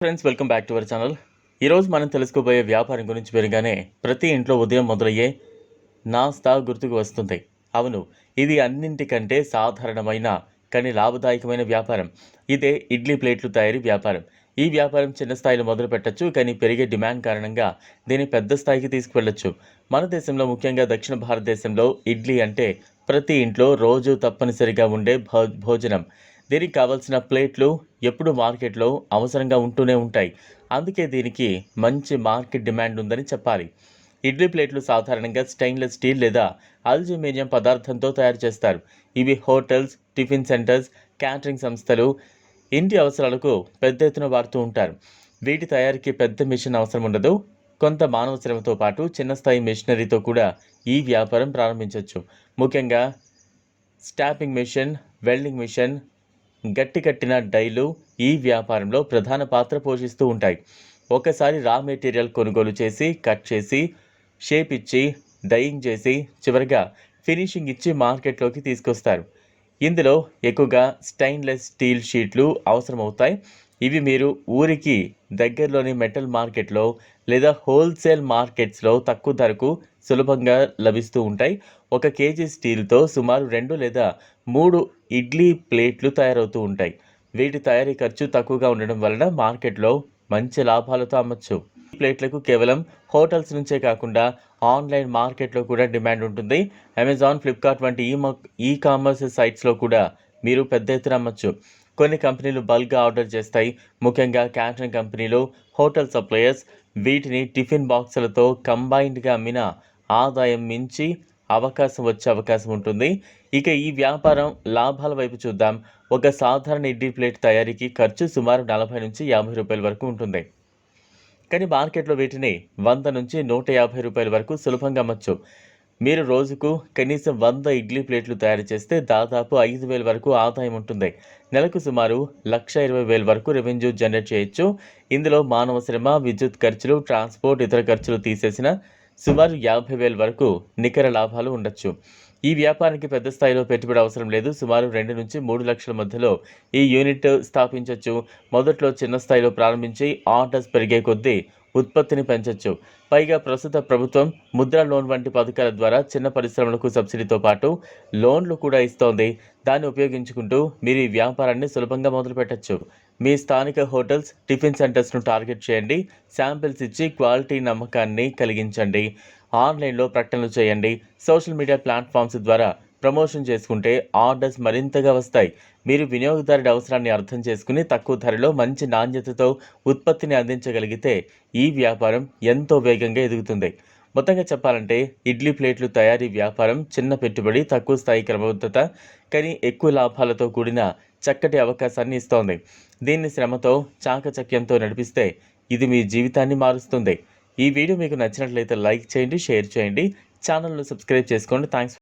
Friends welcome back to our channel ఈరోజు మనం తెలుసుకోబోయే వ్యాపారం గురించి పెరగానే ప్రతి ఇంట్లో ఉదయం మొదలయ్యే నాస్తా గుర్తుకు వస్తుంది. అవును ఇది అన్నింటికంటే సాధారణమైన కానీ లాభదాయకమైన వ్యాపారం. ఇదే ఇడ్లీ ప్లేట్లు తయారీ వ్యాపారం. ఈ వ్యాపారం చిన్న స్థాయిలో మొదలు పెట్టచ్చు కానీ పెరిగే డిమాండ్ కారణంగా దీన్ని పెద్ద స్థాయికి తీసుకువెళ్ళొచ్చు. మన దేశంలో ముఖ్యంగా దక్షిణ భారతదేశంలో ఇడ్లీ అంటే ప్రతి ఇంట్లో రోజు తప్పనిసరిగా ఉండే భోజనం. దీనికి కావాల్సిన ప్లేట్లు ఎప్పుడు మార్కెట్లో అవసరంగా ఉంటూనే ఉంటాయి. అందుకే దీనికి మంచి మార్కెట్ డిమాండ్ ఉందని చెప్పాలి. ఇడ్లీ ప్లేట్లు సాధారణంగా స్టెయిన్లెస్ స్టీల్ లేదా అల్యూమినియం పదార్థంతో తయారు చేస్తారు. ఇవి హోటల్స్ టిఫిన్ సెంటర్స్ క్యాటరింగ్ సంస్థలు ఇంటి అవసరాలకు పెద్ద ఎత్తున వాడుతూ ఉంటారు. వీటి తయారీకి పెద్ద మిషన్ అవసరం ఉండదు. కొంత మానవ శ్రమతో పాటు చిన్న స్థాయి మెషినరీతో కూడా ఈ వ్యాపారం ప్రారంభించవచ్చు ముఖ్యంగా స్టాపింగ్ మిషన్ వెల్డింగ్ మిషన్ గట్టి కట్టిన డైలు ఈ వ్యాపారంలో ప్రధాన పాత్ర పోషిస్తూ ఉంటాయి. ఒకసారి రా మెటీరియల్ కొనుగోలు చేసి కట్ చేసి షేప్ ఇచ్చి డైయింగ్ చేసి చివరిగా ఫినిషింగ్ ఇచ్చి మార్కెట్లోకి తీసుకొస్తారు. ఇందులో ఎక్కువగా స్టెయిన్లెస్ స్టీల్ షీట్లు అవసరమవుతాయి. ఇవి మీరు ఊరికి దగ్గరలోని మెటల్ మార్కెట్లో లేదా హోల్సేల్ మార్కెట్స్లో తక్కువ ధరకు సులభంగా లభిస్తూ ఉంటాయి. ఒక కేజీ స్టీల్తో సుమారు రెండు లేదా మూడు ఇడ్లీ ప్లేట్లు తయారవుతూ ఉంటాయి. వీటి తయారీ ఖర్చు తక్కువగా ఉండడం వలన మార్కెట్లో మంచి లాభాలతో అమ్మచ్చు. ఈ ప్లేట్లకు కేవలం హోటల్స్ నుంచే కాకుండా ఆన్లైన్ మార్కెట్లో కూడా డిమాండ్ ఉంటుంది. అమెజాన్ ఫ్లిప్కార్ట్ వంటి ఈ ఈ కామర్స్ సైట్స్లో కూడా మీరు పెద్ద ఎత్తున అమ్మచ్చు. కొన్ని కంపెనీలు బల్క్గా ఆర్డర్ చేస్తాయి. ముఖ్యంగా క్యాటరింగ్ కంపెనీలు హోటల్ సప్లయర్స్ వీటిని టిఫిన్ బాక్సులతో కంబైన్డ్గా అమ్మిన ఆదాయం మించి అవకాశం వచ్చే అవకాశం ఉంటుంది. ఇక ఈ వ్యాపారం లాభాల వైపు చూద్దాం. ఒక సాధారణ ఇడ్లీ ప్లేట్ తయారీకి ఖర్చు సుమారు నలభై నుంచి యాభై రూపాయల వరకు ఉంటుంది. కానీ మార్కెట్లో వీటిని వంద నుంచి నూట యాభై రూపాయల వరకు సులభంగా అమ్మచ్చు. మీరు రోజుకు కనీసం వంద ఇడ్లీ ప్లేట్లు తయారు చేస్తే దాదాపు ఐదు వేల వరకు ఆదాయం ఉంటుంది. నెలకు సుమారు లక్ష ఇరవై వేల వరకు రెవెన్యూ జనరేట్ చేయొచ్చు. ఇందులో మానవ శ్రమ విద్యుత్ ఖర్చులు ట్రాన్స్పోర్ట్ ఇతర ఖర్చులు తీసేసిన సుమారు యాభై వేల వరకు నికర లాభాలు ఉండొచ్చు. ఈ వ్యాపారానికి పెద్ద స్థాయిలో పెట్టుబడి అవసరం లేదు. సుమారు రెండు నుంచి మూడు లక్షల మధ్యలో ఈ యూనిట్ స్థాపించవచ్చు మొదట్లో చిన్న స్థాయిలో ప్రారంభించి ఆర్డర్స్ పెరిగే కొద్దీ ఉత్పత్తిని పెంచవచ్చు పైగా ప్రస్తుత ప్రభుత్వం ముద్రా లోన్ వంటి పథకాల ద్వారా చిన్న పరిశ్రమలకు సబ్సిడీతో పాటు లోన్లు కూడా ఇస్తోంది. దాన్ని ఉపయోగించుకుంటూ మీరు ఈ వ్యాపారాన్ని సులభంగా మొదలుపెట్టచ్చు మీ స్థానిక హోటల్స్ టిఫిన్ సెంటర్స్ను టార్గెట్ చేయండి. శాంపిల్స్ ఇచ్చి క్వాలిటీ నమ్మకాన్ని కలిగించండి. ఆన్లైన్లో ప్రకటనలు చేయండి. సోషల్ మీడియా ప్లాట్ఫామ్స్ ద్వారా ప్రమోషన్ చేసుకుంటే ఆర్డర్స్ మరింతగా వస్తాయి. మీరు వినియోగదారుడి అవసరాన్ని అర్థం చేసుకుని తక్కువ ధరలో మంచి నాణ్యతతో ఉత్పత్తిని అందించగలిగితే ఈ వ్యాపారం ఎంతో వేగంగా ఎదుగుతుంది. మొత్తంగా చెప్పాలంటే ఇడ్లీ ప్లేట్లు తయారీ వ్యాపారం చిన్న పెట్టుబడి తక్కువ స్థాయి క్రమబద్ధత కానీ ఎక్కువ లాభాలతో కూడిన చక్కటి అవకాశాన్ని ఇస్తోంది. దీన్ని శ్రమతో చాకచక్యంతో నడిపిస్తే ఇది మీ జీవితాన్ని మారుస్తుంది. ఈ వీడియో మీకు నచ్చినట్లయితే లైక్ చేయండి షేర్ చేయండి. ఛానల్ను సబ్స్క్రైబ్ చేసుకోండి. థ్యాంక్స్